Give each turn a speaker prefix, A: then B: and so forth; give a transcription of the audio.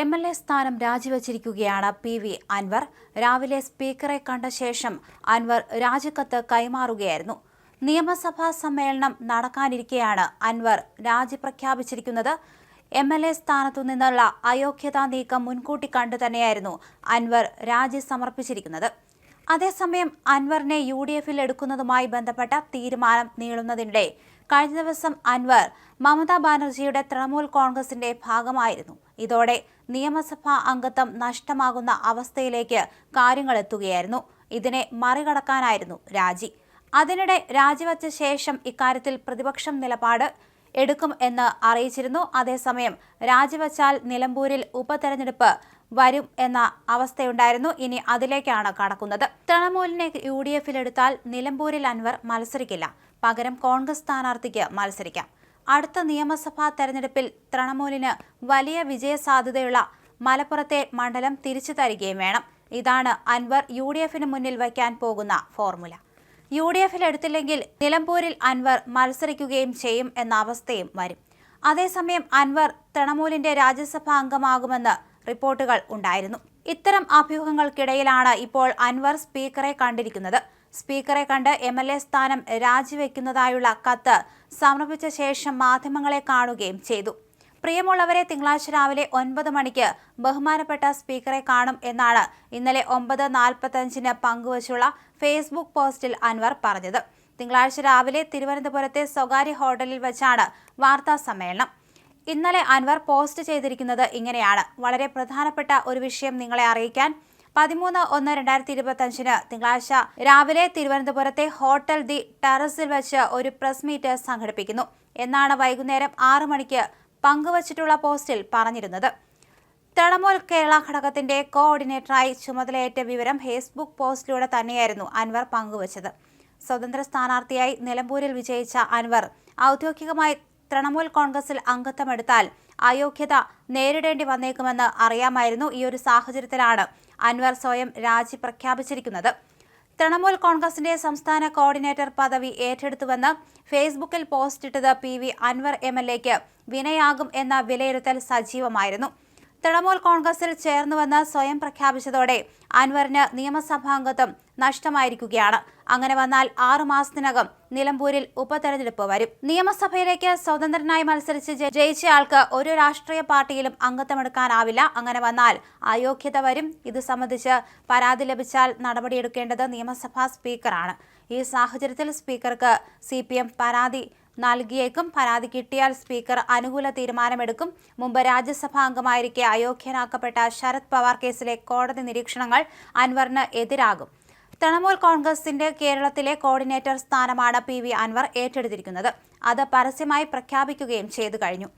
A: M L A സ്ഥാനം രാജിവച്ചിരിക്കുകയാണ് P V Anwar. രാവിലെ സ്പീക്കറെ കണ്ട ശേഷം അൻവർ രാജിക്കത്ത് കൈമാറുകയായിരുന്നു. നിയമസഭാ സമ്മേളനം നടക്കാനിരിക്കെയാണ് അൻവർ രാജി പ്രഖ്യാപിച്ചിരിക്കുന്നത്. എം എൽ എ സ്ഥാനത്തു നിന്നുള്ള അയോഗ്യതാ നീക്കം മുൻകൂട്ടി കണ്ടു തന്നെയായിരുന്നു അൻവർ രാജി സമർപ്പിച്ചിരിക്കുന്നത്. അതേസമയം അൻവറിനെ യു ഡി എഫിൽ എടുക്കുന്നതുമായി ബന്ധപ്പെട്ട തീരുമാനം നീളുന്നതിനിടെ കഴിഞ്ഞ ദിവസം അൻവർ മമതാ ബാനർജിയുടെ തൃണമൂൽ കോൺഗ്രസിന്റെ ഭാഗമായിരുന്നു. ഇതോടെ നിയമസഭാ അംഗത്വം നഷ്ടമാകുന്ന അവസ്ഥയിലേക്ക് കാര്യങ്ങൾ എത്തുകയായിരുന്നു. ഇതിനെ മറികടക്കാനായിരുന്നു രാജി. അതിനിടെ രാജിവച്ച ശേഷം ഇക്കാര്യത്തിൽ പ്രതിപക്ഷം നിലപാട് എടുക്കും എന്ന് അറിയിച്ചിരുന്നു. അതേസമയം രാജിവച്ചാൽ നിലമ്പൂരിൽ ഉപതെരഞ്ഞെടുപ്പ് വരും എന്ന അവസ്ഥയുണ്ടായിരുന്നു. ഇനി അതിലേക്കാണ് കടക്കുന്നത്. തൃണമൂലിനെ യു ഡി എഫിൽ എടുത്താൽ നിലമ്പൂരിൽ അൻവർ മത്സരിക്കില്ല. പകരം കോൺഗ്രസ് സ്ഥാനാർത്ഥിക്ക് മത്സരിക്കാം. അടുത്ത നിയമസഭാ തെരഞ്ഞെടുപ്പിൽ തൃണമൂലിന് വലിയ വിജയസാധ്യതയുള്ള മലപ്പുറത്തെ മണ്ഡലം തിരിച്ചു തരികയും വേണം. ഇതാണ് അൻവർ യു ഡി എഫിന് മുന്നിൽ വയ്ക്കാൻ പോകുന്ന ഫോർമുല. യു ഡി എഫിൽ എടുത്തില്ലെങ്കിൽ നിലമ്പൂരിൽ അൻവർ മത്സരിക്കുകയും ചെയ്യും എന്ന അവസ്ഥയും വരും. അതേസമയം അൻവർ തൃണമൂലിന്റെ രാജ്യസഭാ അംഗമാകുമെന്ന് റിപ്പോർട്ടുകൾ ഉണ്ടായിരുന്നു. ഇത്തരം അഭ്യൂഹങ്ങൾക്കിടയിലാണ് ഇപ്പോൾ അൻവർ സ്പീക്കറെ കണ്ടിരിക്കുന്നത്. സ്പീക്കറെ കണ്ട് എം എൽ എ സ്ഥാനം രാജിവെക്കുന്നതായുള്ള കത്ത് സമർപ്പിച്ച ശേഷം മാധ്യമങ്ങളെ കാണുകയും ചെയ്തു. പ്രിയമുള്ളവരെ തിങ്കളാഴ്ച രാവിലെ ഒൻപത് മണിക്ക് ബഹുമാനപ്പെട്ട സ്പീക്കറെ കാണും എന്നാണ് ഇന്നലെ ഒമ്പത് നാൽപ്പത്തഞ്ചിന് പങ്കുവച്ചുള്ള ഫേസ്ബുക്ക് പോസ്റ്റിൽ അൻവർ പറഞ്ഞത്. തിങ്കളാഴ്ച രാവിലെ തിരുവനന്തപുരത്തെ സ്വകാര്യ ഹോട്ടലിൽ വെച്ചാണ് വാർത്താ സമ്മേളനം. ഇന്നലെ അൻവർ പോസ്റ്റ് ചെയ്തിരിക്കുന്നത് ഇങ്ങനെയാണ്. വളരെ പ്രധാനപ്പെട്ട ഒരു വിഷയം നിങ്ങളെ അറിയിക്കാൻ പതിമൂന്ന് ഒന്ന് രണ്ടായിരത്തി ഇരുപത്തഞ്ചിന് തിങ്കളാഴ്ച രാവിലെ തിരുവനന്തപുരത്തെ ഹോട്ടൽ ദി ടെറസിൽ വെച്ച് ഒരു പ്രസ് മീറ്റ് സംഘടിപ്പിക്കുന്നു. എന്നാണ് വൈകുന്നേരം ആറു മണിക്ക് പങ്കുവച്ചിട്ടുള്ള പോസ്റ്റിൽ പറഞ്ഞിരുന്നത്. തൃണമൂൽ കേരള ഘടകത്തിന്റെ കോർഡിനേറ്ററായി ചുമതലയേറ്റ വിവരം ഫേസ്ബുക്ക് പോസ്റ്റിലൂടെ തന്നെയായിരുന്നു അൻവർ പങ്കുവച്ചത്. സ്വതന്ത്ര സ്ഥാനാർത്ഥിയായി നിലമ്പൂരിൽ വിജയിച്ച അൻവർ ഔദ്യോഗികമായി തൃണമൂൽ കോൺഗ്രസിൽ അംഗത്വമെടുത്താൽ അയോഗ്യത നേരിടേണ്ടി വന്നേക്കുമെന്ന് അറിയാമായിരുന്നു ഈ ഒരു സാഹചര്യത്തിലാണ് അൻവർ സ്വയം രാജി പ്രഖ്യാപിച്ചിരിക്കുന്നത്. തൃണമൂൽ കോൺഗ്രസിന്റെ സംസ്ഥാന കോർഡിനേറ്റർ പദവി ഏറ്റെടുത്തുവെന്ന് ഫേസ്ബുക്കിൽ പോസ്റ്റിട്ടത് P V Anvar M L എക്ക് വിനയാകും എന്ന വിലയിരുത്തൽ സജീവമായിരുന്നു. തൃണമൂൽ കോൺഗ്രസിൽ ചേർന്നുവെന്ന് സ്വയം പ്രഖ്യാപിച്ചതോടെ അൻവറിന് നിയമസഭാംഗത്വം നഷ്ടമായിരിക്കുകയാണ്. അങ്ങനെ വന്നാൽ ആറു മാസത്തിനകം നിലമ്പൂരിൽ ഉപതെരഞ്ഞെടുപ്പ് വരും. നിയമസഭയിലേക്ക് സ്വതന്ത്രനായി മത്സരിച്ച് ജയിച്ചയാൾക്ക് ഒരു രാഷ്ട്രീയ പാർട്ടിയിലും അംഗത്വമെടുക്കാനാവില്ല. അങ്ങനെ വന്നാൽ അയോഗ്യത വരും. ഇത് സംബന്ധിച്ച് പരാതി ലഭിച്ചാൽ നടപടിയെടുക്കേണ്ടത് നിയമസഭാ സ്പീക്കറാണ്. ഈ സാഹചര്യത്തിൽ സ്പീക്കർക്ക് സി പരാതി നൽകിയേക്കും. പരാതി കിട്ടിയാൽ സ്പീക്കർ അനുകൂല തീരുമാനമെടുക്കും. മുമ്പ് രാജ്യസഭാ അംഗമായിരിക്കെ അയോഗ്യനാക്കപ്പെട്ട ശരത് പവാർ കേസിലെ കോടതി നിരീക്ഷണങ്ങൾ അൻവറിന് എതിരാകും. തൃണമൂൽ കോൺഗ്രസിന്റെ കേരളത്തിലെ കോർഡിനേറ്റർ സ്ഥാനമാണ് പി വി അൻവർ ഏറ്റെടുത്തിരിക്കുന്നത്. അത് പരസ്യമായി പ്രഖ്യാപിക്കുകയും ചെയ്തു കഴിഞ്ഞു.